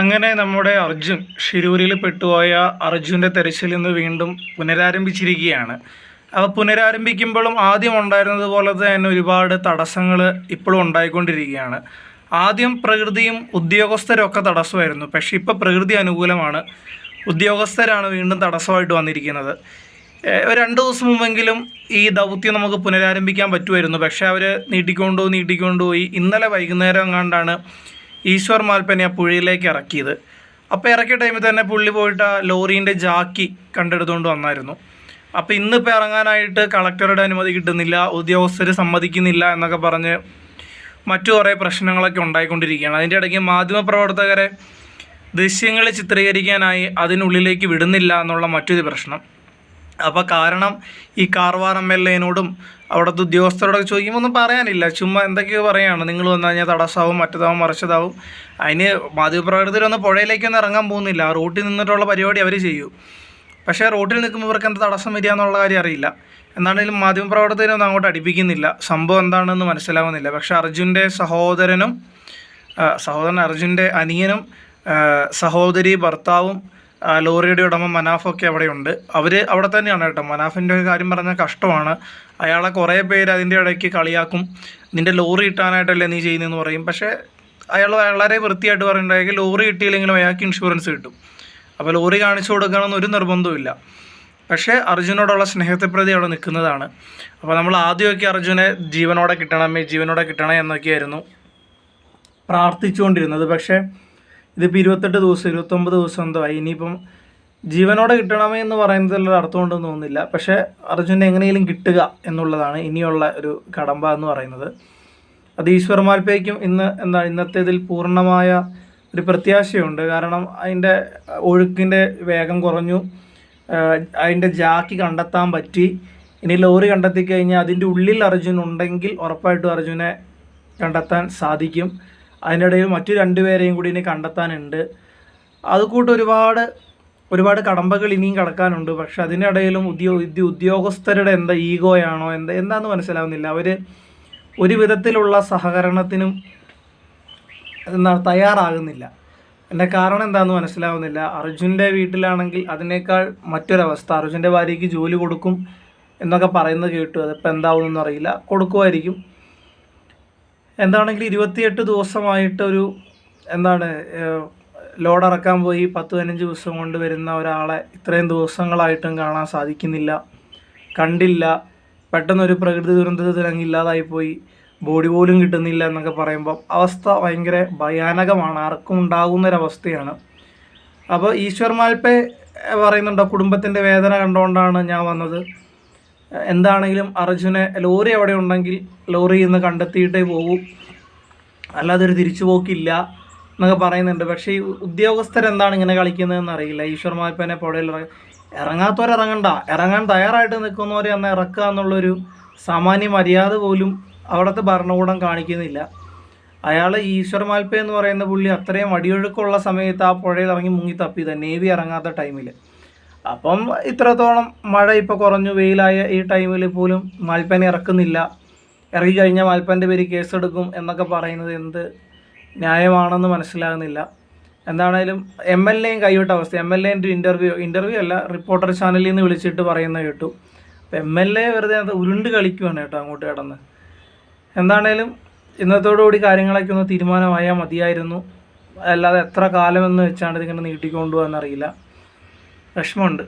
അങ്ങനെ നമ്മുടെ അർജുൻ ഷിരൂരിൽ പെട്ടുപോയ അർജുന്റെ തെരച്ചിൽ നിന്ന് വീണ്ടും പുനരാരംഭിച്ചിരിക്കുകയാണ്. അപ്പോൾ പുനരാരംഭിക്കുമ്പോഴും ആദ്യം ഉണ്ടായിരുന്നത് പോലെ തന്നെ ഒരുപാട് തടസ്സങ്ങൾ ഇപ്പോഴും ഉണ്ടായിക്കൊണ്ടിരിക്കുകയാണ്. ആദ്യം പ്രകൃതിയും ഉദ്യോഗസ്ഥരൊക്കെ തടസ്സമായിരുന്നു. പക്ഷേ ഇപ്പോൾ പ്രകൃതി അനുകൂലമാണ്. ഉദ്യോഗസ്ഥരാണ് വീണ്ടും തടസ്സമായിട്ട് വന്നിരിക്കുന്നത്. രണ്ട് ദിവസം മുമ്പെങ്കിലും ഈ ദൗത്യം നമുക്ക് പുനരാരംഭിക്കാൻ പറ്റുമായിരുന്നു. പക്ഷേ അവർ നീട്ടിക്കൊണ്ടുപോയി നീട്ടിക്കൊണ്ടുപോയി ഇന്നലെ വൈകുന്നേരം എങ്ങാണ്ടാണ് ഈശ്വർ മാൽപ്പനെ ആ പുഴയിലേക്ക് ഇറക്കിയത്. അപ്പോൾ ഇറക്കിയ ടൈമിൽ തന്നെ പുള്ളി പോയിട്ട് ആ ലോറീന്റെ ജാക്കി കണ്ടെടുത്തുകൊണ്ട് വന്നായിരുന്നു. അപ്പോൾ ഇന്നിപ്പോൾ ഇറങ്ങാനായിട്ട് കളക്ടറുടെ അനുമതി കിട്ടുന്നില്ല ഉദ്യോഗസ്ഥർ സമ്മതിക്കുന്നില്ല എന്നൊക്കെ പറഞ്ഞ് മറ്റു കുറേ പ്രശ്നങ്ങളൊക്കെ ഉണ്ടായിക്കൊണ്ടിരിക്കുകയാണ്. അതിന്റെ ഇടയ്ക്ക് മാധ്യമപ്രവർത്തകരെ ദൃശ്യങ്ങൾ ചിത്രീകരിക്കാനായി അതിനുള്ളിലേക്ക് വിടുന്നില്ല എന്നുള്ള മറ്റൊരു പ്രശ്നം. അപ്പോൾ കാരണം ഈ കാർവാർ എം എൽ എനോടും അവിടുത്തെ ഉദ്യോഗസ്ഥരോടൊക്കെ ചോദിക്കുമ്പോൾ ഒന്നും പറയാനില്ല. ചുമ്മാ എന്തൊക്കെയോ പറയാണ്. നിങ്ങൾ വന്നു കഴിഞ്ഞാൽ തടസ്സമാവും മറ്റേതാവും മറിച്ചതാവും. അതിന് മാധ്യമപ്രവർത്തകരൊന്നും പുഴയിലേക്കൊന്നും ഇറങ്ങാൻ പോകുന്നില്ല. ആ റോട്ടിൽ നിന്നിട്ടുള്ള പരിപാടി അവർ ചെയ്യും. പക്ഷേ റോട്ടിൽ നിൽക്കുമ്പോൾ ഇവർക്ക് എന്താ തടസ്സം വരിക എന്നുള്ള കാര്യം അറിയില്ല. എന്താണെങ്കിലും മാധ്യമപ്രവർത്തകരൊന്നും അങ്ങോട്ട് അടിപ്പിക്കുന്നില്ല. സംഭവം എന്താണെന്ന് മനസ്സിലാവുന്നില്ല. പക്ഷേ അർജുന്റെ സഹോദരനും സഹോദരൻ അർജുന്റെ അനിയനും സഹോദരി ഭർത്താവും ലോറിയുടെ ഉടമ മനാഫൊക്കെ അവിടെയുണ്ട്. അവർ അവിടെ തന്നെയാണ് കേട്ടോ. മനാഫിന്റെ ഒരു കാര്യം പറഞ്ഞാൽ കഷ്ടമാണ്. അയാളെ കുറേ പേര് അതിന്റെ ഇടയ്ക്ക് കളിയാക്കും. നിന്റെ ലോറി കിട്ടാനായിട്ടല്ലേ നീ ചെയ്യുന്നതെന്ന് പറയും. പക്ഷേ അയാൾ വളരെ വൃത്തിയായിട്ട് പറയുന്നുണ്ടായെങ്കിൽ ലോറി കിട്ടിയില്ലെങ്കിലും അയാൾക്ക് ഇൻഷുറൻസ് കിട്ടും. അപ്പോൾ ലോറി കാണിച്ചു കൊടുക്കണമെന്ന് ഒരു നിർബന്ധവുമില്ല. പക്ഷേ അർജുനോടുള്ള സ്നേഹത്തെ പ്രതി അവിടെ നിൽക്കുന്നതാണ്. അപ്പോൾ നമ്മൾ ആദ്യമൊക്കെ അർജുനെ ജീവനോടെ കിട്ടണമേ ജീവനോടെ കിട്ടണേ എന്നൊക്കെയായിരുന്നു പ്രാർത്ഥിച്ചുകൊണ്ടിരുന്നത്. പക്ഷേ ഇതിപ്പോൾ ഇരുപത്തെട്ട് ദിവസം ഇരുപത്തൊമ്പത് ദിവസം എന്തോ ആയി. ഇനിയിപ്പം ജീവനോടെ കിട്ടണമേ എന്ന് പറയുന്നതിൽ അർത്ഥമുണ്ടെന്ന് തോന്നുന്നില്ല. പക്ഷേ അർജുനെ എങ്ങനെയെങ്കിലും കിട്ടുക എന്നുള്ളതാണ് ഇനിയുള്ള ഒരു കടമ്പ എന്ന് പറയുന്നത്. അത് ഈശ്വർ മാൽപ്പയ്ക്കും ഇന്ന് എന്താ ഇന്നത്തേതിൽ പൂർണമായ ഒരു പ്രത്യാശയുണ്ട്. കാരണം അതിന്റെ ഒഴുക്കിന്റെ വേഗം കുറഞ്ഞു. അതിന്റെ ജാക്കി കണ്ടെത്താൻ പറ്റി. ഇനി ലോറി കണ്ടെത്തി കഴിഞ്ഞാൽ അതിന്റെ ഉള്ളിൽ അർജുൻ ഉണ്ടെങ്കിൽ ഉറപ്പായിട്ടും അർജുനെ കണ്ടെത്താൻ സാധിക്കും. അതിനിടയിൽ മറ്റു രണ്ടുപേരെയും കൂടി ഇനി കണ്ടെത്താനുണ്ട്. അതുകൂട്ട് ഒരുപാട് ഒരുപാട് കടമ്പകൾ ഇനിയും കടക്കാനുണ്ട്. പക്ഷെ അതിനിടയിലും ഉദ്യോ ഉദ്യോഗസ്ഥരുടെ എന്താ ഈഗോയാണോ എന്താ എന്താണെന്ന് മനസ്സിലാവുന്നില്ല. അവർ ഒരു വിധത്തിലുള്ള സഹകരണത്തിനും എന്താ തയ്യാറാകുന്നില്ല. എന്റെ കാരണം എന്താണെന്ന് മനസ്സിലാവുന്നില്ല. അർജുന്റെ വീട്ടിലാണെങ്കിൽ അതിനേക്കാൾ മറ്റൊരവസ്ഥ. അർജുന്റെ ഭാര്യയ്ക്ക് ജോലി കൊടുക്കും എന്നൊക്കെ പറയുന്നത് കേട്ടു. അതിപ്പോൾ എന്താവുമെന്നൊന്നും അറിയില്ല കൊടുക്കുമായിരിക്കും. എന്താണെങ്കിലും ഇരുപത്തിയെട്ട് ദിവസമായിട്ട് ഒരു എന്താണ് ലോഡ് ഇറക്കാൻ പോയി പത്ത് പതിനഞ്ച് ദിവസം കൊണ്ട് വരുന്ന ഒരാളെ ഇത്രയും ദിവസങ്ങളായിട്ടും കാണാൻ സാധിക്കുന്നില്ല. കണ്ടില്ല. പെട്ടെന്നൊരു പ്രകൃതി ദുരന്തത്തിൽ അങ്ങ് ഇല്ലാതായിപ്പോയി. ബോഡി പോലും കിട്ടുന്നില്ല എന്നൊക്കെ പറയുമ്പോൾ അവസ്ഥ ഭയങ്കര ഭയാനകമാണ്. ആർക്കും ഉണ്ടാകുന്നൊരവസ്ഥയാണ്. അപ്പോൾ ഈശ്വർ മാൽപ്പെ പറയുന്നുണ്ടോ? കുടുംബത്തിന്റെ വേദന കണ്ടുകൊണ്ടാണ് ഞാൻ വന്നത്. എന്താണെങ്കിലും അർജുനെ ലോറി അവിടെ ഉണ്ടെങ്കിൽ ലോറി ഇന്ന് കണ്ടെത്തിയിട്ടേ പോകൂ. അല്ലാതെ ഒരു തിരിച്ചുപോക്കില്ല എന്നൊക്കെ പറയുന്നുണ്ട്. പക്ഷേ ഈ ഉദ്യോഗസ്ഥരെന്താണ് ഇങ്ങനെ കളിക്കുന്നതെന്ന് അറിയില്ല. ഈശ്വർ മാൽപ്പനെ പുഴയിൽ ഇറങ്ങ ഇറങ്ങാത്തവരിറങ്ങണ്ട ഇറങ്ങാൻ തയ്യാറായിട്ട് നിൽക്കുന്നവരെ അന്ന് ഇറക്കുക എന്നുള്ളൊരു സാമാന്യ മര്യാദ പോലും അവിടുത്തെ ഭരണകൂടം കാണിക്കുന്നില്ല. അയാൾ ഈശ്വർ മാൽപ്പ എന്ന് പറയുന്ന പുള്ളി അത്രയും അടിയൊഴുക്കുള്ള സമയത്ത് ആ പുഴയിൽ ഇറങ്ങി മുങ്ങി തപ്പിയത് നേവി ഇറങ്ങാത്ത ടൈമിൽ അപ്പം ഇത്രത്തോളം മഴ ഇപ്പോൾ കുറഞ്ഞു വെയിലായ ഈ ടൈമിൽ പോലും മാൽപ്പനെ ഇറക്കുന്നില്ല. ഇറങ്ങി കഴിഞ്ഞാൽ മാൽപ്പന്റെ പേര് കേസെടുക്കും എന്നൊക്കെ പറയുന്നത് എന്ത് ന്യായമാണെന്ന് മനസ്സിലാകുന്നില്ല. എന്താണേലും എം എൽ എയും കൈവിട്ട അവസ്ഥ. എം എൽ എന്റെ ഇന്റർവ്യൂ ഇന്റർവ്യൂ അല്ല റിപ്പോർട്ടർ ചാനലിൽ നിന്ന് വിളിച്ചിട്ട് പറയുന്നത് കേട്ടു. അപ്പം എം എൽ എ വെറുതെ അത് ഉരുണ്ട് കളിക്കുവാണ് കേട്ടോ അങ്ങോട്ട് കിടന്ന്. എന്താണേലും ഇന്നത്തോടുകൂടി കാര്യങ്ങളൊക്കെ ഒന്ന് തീരുമാനമായാൽ മതിയായിരുന്നു. അല്ലാതെ എത്ര കാലമെന്ന് വെച്ചാണ് ഇതിങ്ങനെ നീട്ടിക്കൊണ്ടുപോകാന്നറിയില്ല വിഷമമുണ്ട്.